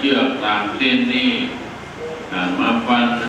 เชือกตามเส้นนี้มาฟัน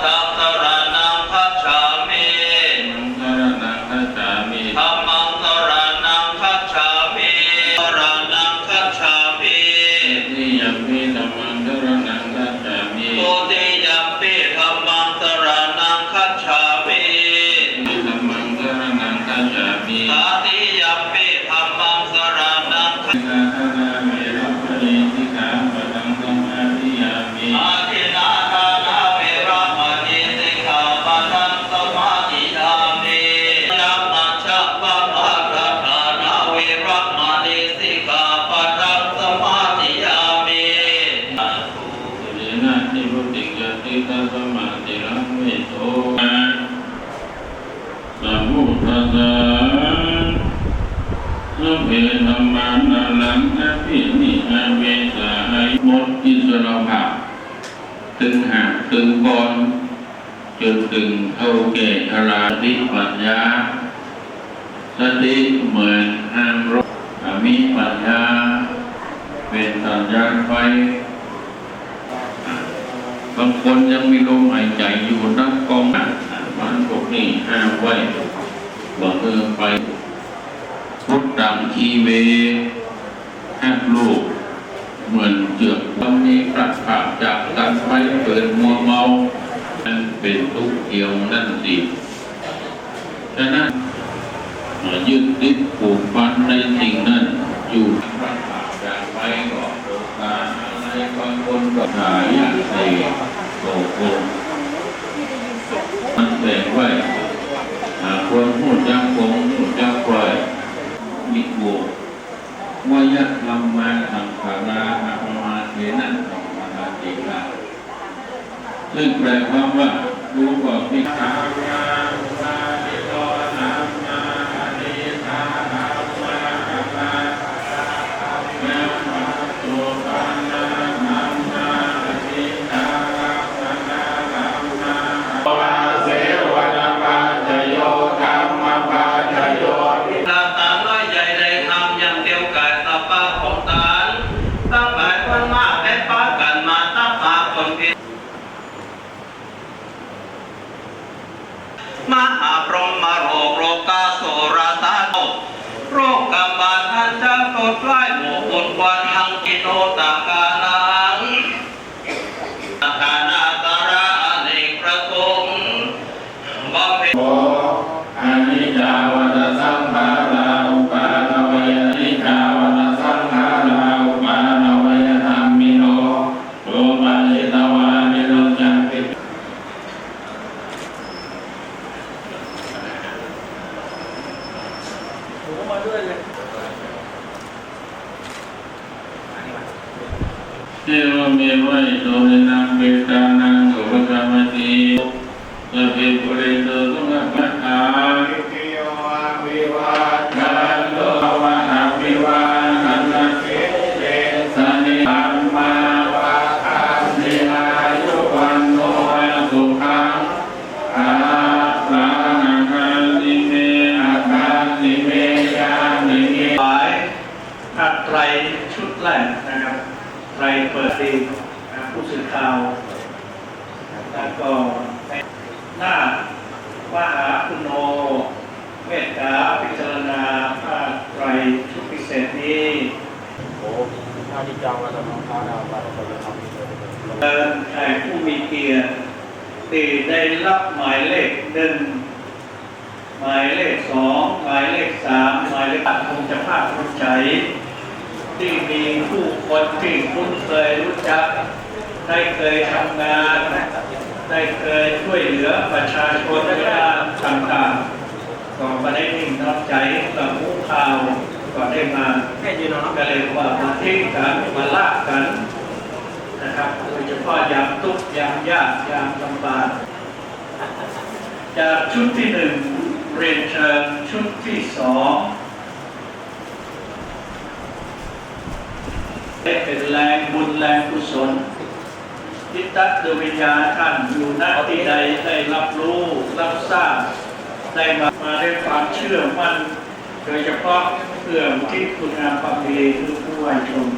た。 ถึงบอนจนถึงเท่าเก่ชราสติปัญญา สติเหมือนห้างรถมีปัญญา เป็นสัญญาณไฟ บางคนยังมีลมหายใจอยู่นักกองนบ้านพวกนี้ห้ามไว้บังเอิญไปพุทธังทีเวห้าลูก เหมือนเจือกต้มีประกาบจากการไฟเปิดมัวเมาอันเป็นทุกเกี่ยวนั่นสิฉะนั้นยึดติดผูกพันในสิ่งนั้นอยู่ประกาบจากไฟก่อนโดกาอะไรบางคนก็หายากโนโลกมันแบ่ไว้ควรพูดจักคงพูดจังปล่อยมิบวก วยะลัมมาสังขาราอาปมาเสนันสังมาาติกาซึ่งแปลความว่ารู้ก่อนที่ขา โรคกำบาดท่านจะตดไล่หมู่บนวันทางกิโตตากา एवमेव वेदानाम् उपगमति ข่าวแล้วก็หน้ามหาคุณโนเมตตาพิจารณาผ้าไตรชุดพิเศษนี้โอ้ถ้าที่จองมาจากน้องค้าดาวบัตรคนละคำนี้เลยเดินแขกผู้มีเกียรติได้รับหมายเลขหนึ่งหมายเลขสองหมายเลขสามหมายเลขปัดคงจะภาคภูมิใจที่มีผู้คนที่คุ้นเคยรู้จัก ได้เคยทำงาน ได้เคยช่วยเหลือประชาชนในด้านต่างๆ ก็มาได้นิ่งนอกใจกับผู้ข่าวก็ได้มาก็เลยว่ามาทิ้งกันมาลากกันนะครับโดยเฉพาะยามทุกยามยากยามลำบากจากชุดที่หนึ่งเรียนเชิญชุดที่สองได้เป็นแรงบุญแรงกุศล ที่ตัดดวงวิญญาณท่านอยู่ณที่ใดได้รับรู้รับทราบได้มามาด้วยความเชื่อมั่นโดยเฉพาะเพื่อที่คุณงามความดีคือผู้วายชม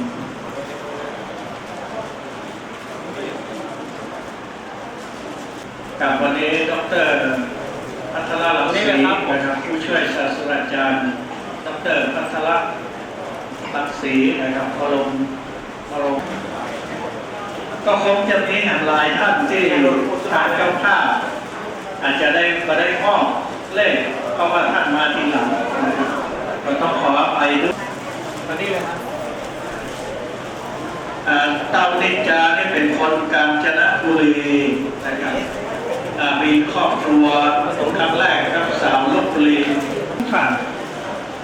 กับวันนี้ดรพัทรลักษณ์นะครับผู้ช่วยศาสตราจารย์ดรพัทรลักษณ์นะครับพรมพรม ก็คงจะมีหลายท่านที่ทางเจ้าภาอาจจะได้มาได้ห้องเลขเพราะว่าท่านมาทีหลังก็ต้องขออภัยด้วยวันนี้เลยครับเต้านิจานี่เป็นคนกาญจนบุรีนะครับมีครอบครัวสงครั้งแรกครับสาวลบบุรีผ่าน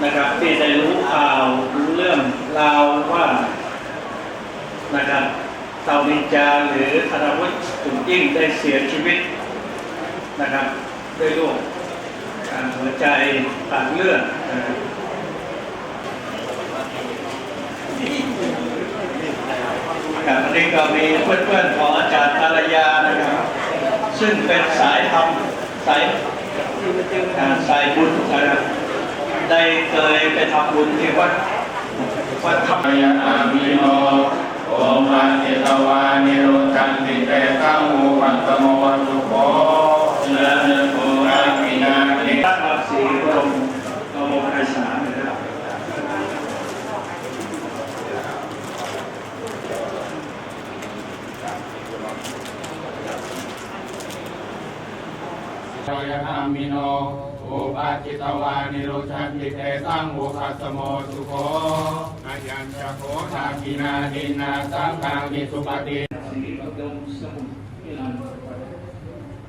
นะครับที่ได้รู้ข่าวรู้เรื่องราวว่านะครับ ตานิจาหรือธนวุฒิสุขยิ่งได้เสียชีวิตนะครับด้วยโรคการหัวใจขาดเลือดนะครับครับวันนี้ก็มีเพื่อนๆของอาจารย์ภรรยานะครับ ซึ่งเป็นสายธรรมสายสายบุญนะครับได้เคยไปทำบุญที่วัดวัดธรรมยะอามิโน โอมาเอตวานิโรจันติเตตังมุปัตตโมสุโขละเนโกอามินาเนพระบสีบรมกรมไพศาลนะครับชยธรรมิโนโอปาจิตวานิโรชันติเตสังโอคัสโมสุโขอา ยัญชโคทากินาดินาสังฆามิสุปฏิสีบดมสมุทรพิรัน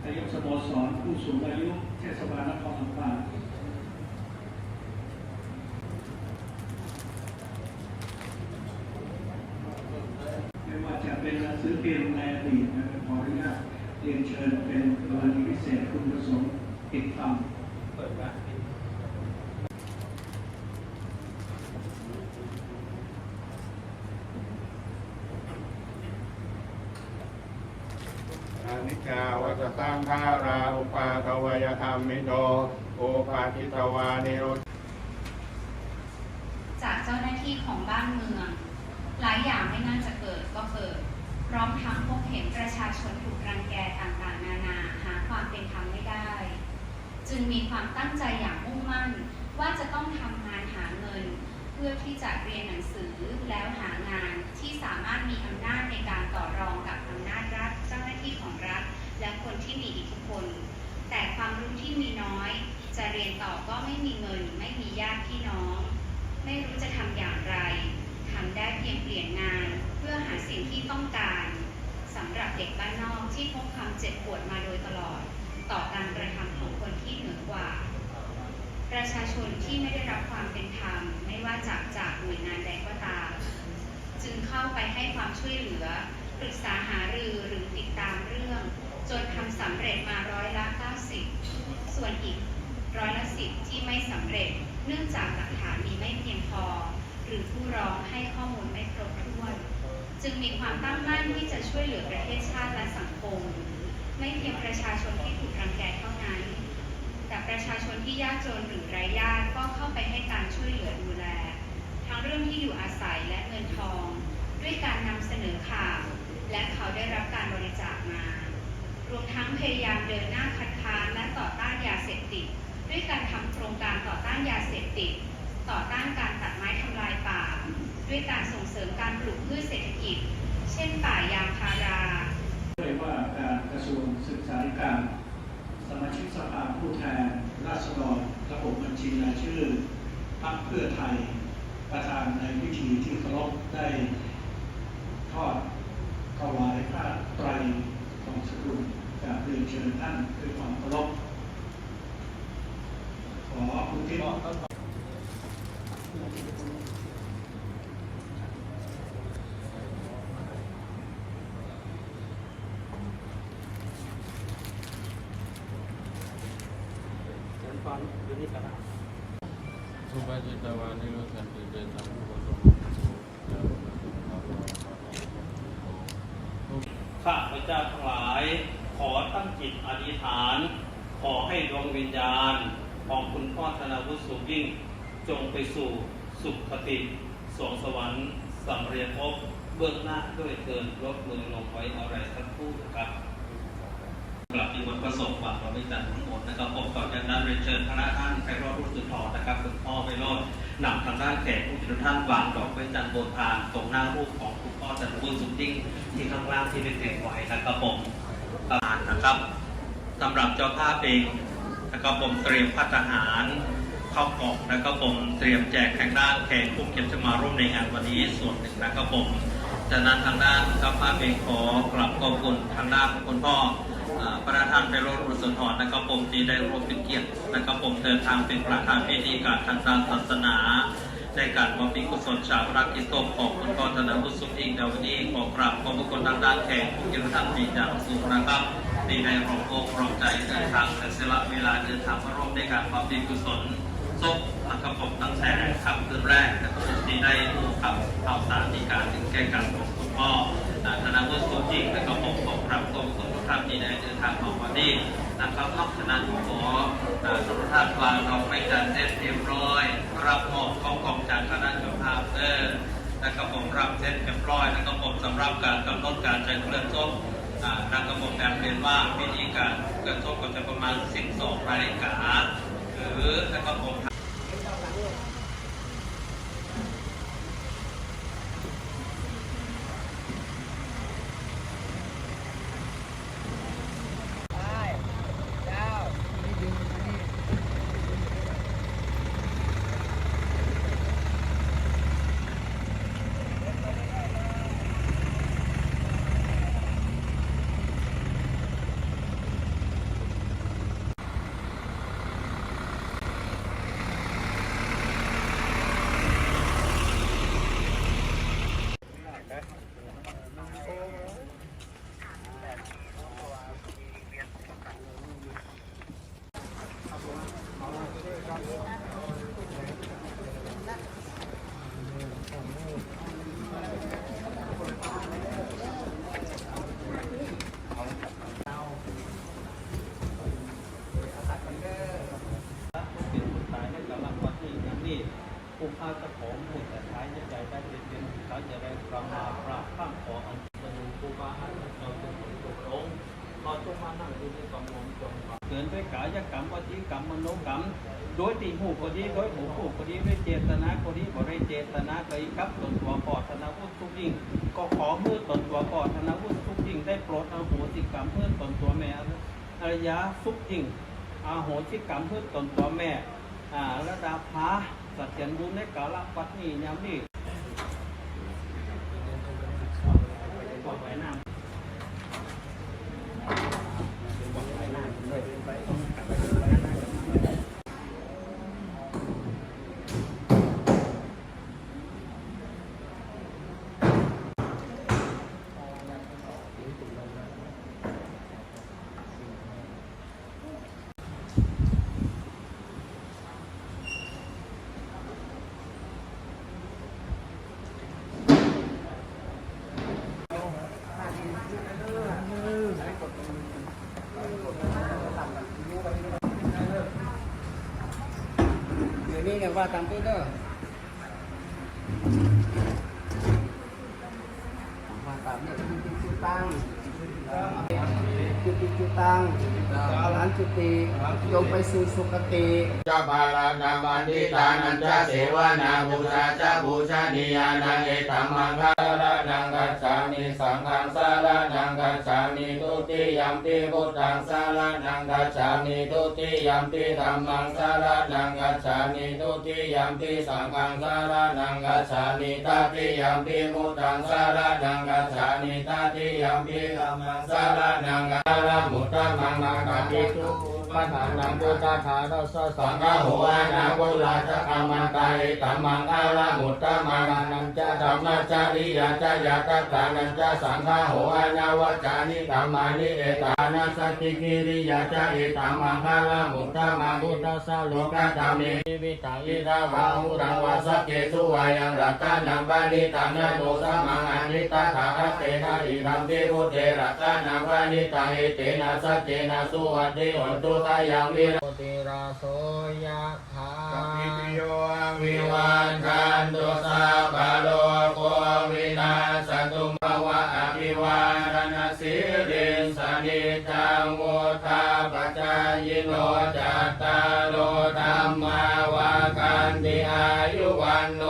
นายกสโมสรผู้สูงอายุเทศบาลนครลำปางไม่ว่าจะเป็นหนังสือพิมพ์ในอดีตนะครับขออนุญาตเรียนเชิญเป็นกรณีพิเศษคุณประสงค์ติดตามอนิจจาวัต สังขาราอุปาทวยธรรมิโนโอปาจิตวานิโรจากเจ้าหน้าที่ของบ้านเมือง หลายอย่างไม่น่าจะเกิดก็เกิดพร้อมทั้งพบเห็นประชาชนถูกรังแกต่างๆ นานาหาความเป็นธรรมไม่ได้ จึงมีความตั้งใจอย่างมุ่งมั่น ว่าจะต้องทำงานหาเงิน เพื่อที่จะเรียนหนังสือแล้วหางานที่สามารถมีอำนาจในการต่อรองกับอำนาจรัฐเจ้าหน้าที่ของรัฐ และคนที่มีอิทธิพล แต่ความรู้ที่มีน้อย จะเรียนต่อก็ไม่มีเงิน ไม่มีญาติพี่น้อง ไม่รู้จะทำอย่างไรทำได้เพียงเปลี่ยนงาน เพื่อหาสิ่งที่ต้องการสำหรับเด็กบ้านนอกที่พบความเจ็บปวดมาโดยตลอด ต่อการกระทำของคนที่เหนือกว่า ประชาชนที่ไม่ได้รับความเป็นธรรม ไม่ว่าจากจากหน่วยงานใดก็ตาม จึงเข้าไปให้ความช่วยเหลือปรึกษาหารือหรือติดตามเรื่อง จนทำสำเร็จมาร้อยละ 90 ส่วนอีกร้อยละ 10 ที่ไม่สำเร็จ เนื่องจากหลักฐานมีไม่เพียงพอ หรือผู้ร้องให้ข้อมูลไม่ครบถ้วน จึงมีความตั้งมั่นที่จะช่วยเหลือประเทศชาติและสังคม ไม่เพียงประชาชนที่ถูกรังแกเท่านั้น แต่ประชาชนที่ยากจนหรือไร้ญาติก็เข้าไปให้การช่วยเหลือดูแลททั้งเรื่องที่อยู่อาศัยและเงินทอง ด้วยการนำเสนอข่าวและเขาได้รับการบริจาคมา รวมทั้งพยายามเดินหน้าคัดค้านและต่อต้านยาเสพติด ด้วยการทำโครงการต่อต้านยาเสพติด ต่อต้านการตัดไม้ทำลายป่า ด้วยการส่งเสริมการปลูกพืชเศรษฐกิจ เช่นป่ายางพาราด้วยว่าการกระทรวงศึกษาธิการสมาชิกสภาผู้แทน ราษฎรระบบบัญชีรายชื่อพรรคเพื่อไทย ประธานในพิธีที่เคารพได้ทอดถวายผ้าไตรของสกุลจากเรีย นเชิญท่านด้วยความเคารพขอคุณที่สุภาจิตวานิโรสันติเตสัมพุทโธข้าพเจ้าทั้งหลาย ขอตั้งจิตอธิษฐาน ขอให้ดวงวิญญาณ ของคุณพ่อธนาวุฒิสุขยิ่ง จงไปสู่สุขติสวงสวรรค์สำเร็จภพเบื้องหน้าด้วยเทินลดมือลงไว้อะไรสักครู่นะครับกลับที่วันประสบความเราไม่จันทั้งหมดนะครับผมก่อนจากนั้นเรียนเชิญพระท่านไพโรจน์รุ่งสุนทรนะครับคุณพ่อไพโรจน์นำทางด้านแขกผู้ทุกท่านวางดอกไม้จันทร์บนทางตรงหน้ารูปของคุณพ่อธนวุฒิสุขยิ่งที่ข้างล่างที่ได้เก็บไว้นะครับผม ประมาณนะครับสำหรับเจ้าภาพเองนะครับผมเตรียมพัฒหารเข้ากล่องนะครับผมเตรียมแจกทางด้านแขกผู้เก็บจะมาร่วมในงานวันนี้ส่วนหนึ่งนะครับผมจากนั้นทางด้านเจ้าภาพเองขอกลับขอบคุณทางด้านคุณพ่อประธานไปรจน์รุสุนทรนะครับผมที่ได้ร่วมเป็นเกียรตินะครับผมเดินทางเป็นประธานพิธีการทางด้านศาสนา ในการบำเพ็ญกุศลชาวรักกิจศพของคุณพ่อธนบุญสุขอิงในวันนี้ขอกราบขอบพระคุณทางด้านแขกผู้เกี่ยวข้องที่จากสูงนะครับที่ได้รองโอกรองใจเดินทางเสียสละเวลาเดินทางมาร่วมในการบำเพ็ญกุศลศพนะครับผมตั้งแต่คำคืนแรกนะครับที่ได้ผู้ขับข่าวสารในการถึงแก่การของคุณพ่อธนบุญสุขอิงนะครับผมขอกราบขอบพระคุณทุกท่านที่ได้เดินทางมาวันนี้นะครับนอกจากนั้นขออ่าทุกท่านวางดอกไม้จันทร์เสร็จเรียบร้อย รับมอบของกองจากคณะเจ้าภาพเออนะครับผมรับเสร็จเรียบร้อยนะครับผมสำหรับการกำหนดการใช้เคลื่อนศพอ่านะครับผมแบ่งเป็นว่าวิธีการเคลื่อนศพก็จะประมาณ 12นาฬิกาหรือนะครับผม เป็นคนตายให้กับรักวัดที่อย่างนี้ผู้ฆ่าเจ้าของผู้แต่ท้ายจะใจได้เป็นเป็นเขาจะได้ประมาปราบข้ามขออันเป็นผู้บาอาเราจงผลตกลงเราจงมานั่งดูในกำมงจงเกินด้วยกายกรรมวจีกรรมมโนกรรม โดยตีหูคนนี้โดยหูผูพอดีด้วยเจตนาคนนี้บ่ได้เจตนาไปครับตนตัวปอดธนาวุฒิทุกยิ่งก็ขอเมื่อตนตัวปอดธนาวุฒิทุกยิ่งได้โปรดเอาหูสิกรรมเพื่อตนตัวแม่อรยะทุกยิ่งอาโหสิกรรมเพื่อตนตัวแม่อ่าระดาพาสัจเจนบุญในกาลปัตนียามนี้บอกไว้น้ำ เดี๋ยวนี้เนี่ยว่าตามตื้อเด้อ ตังจุติจุตังอรหันต์ จุติจงไปสู่สุคติจาภารานาบันทิตานันจเสวนาบูชาจะบูชานิยานังเอตัมมังคาระนังกัจฉามิสังฆังสารนังกัจฉามิทุติยัมปิพุทธังสารนังกัจฉามิทุติยัมปิธัมมังสารนังกัจฉามิทุติยัมปิสังฆังสารนังกัจฉามิตติยัมปิพุทธังสารนังกัจฉามิตติยัมปิธัมมังสารนังกัจฉามิมุตตะมังมังกัจจิตุปัญหานังพุทธทาราสสังฆโหอานาวุลาชกามันตาเอตัมมังอาลามุตตมานันจะธัมมจาริยาจายาตาตานันจะสังฆโหอานาวัจานิธัมมานิเอตา นาสติกิริยาจาเอตัมมังอาลามุตตมาพุทธสาโลกาธรรมิวิตาอิทาวาหุรังวาสเกสุวายังรัตตานังบานิตังนะโมสมังอนิตาขาเตนะอิรัมเทพุเทรัตตานังบานิตังเอเตนะสเจนะสุวัตติวันตุตายังวิรติราโสยะถาสัพพิโยวิวันกันตุสาบา มาวากันติอายุวันโน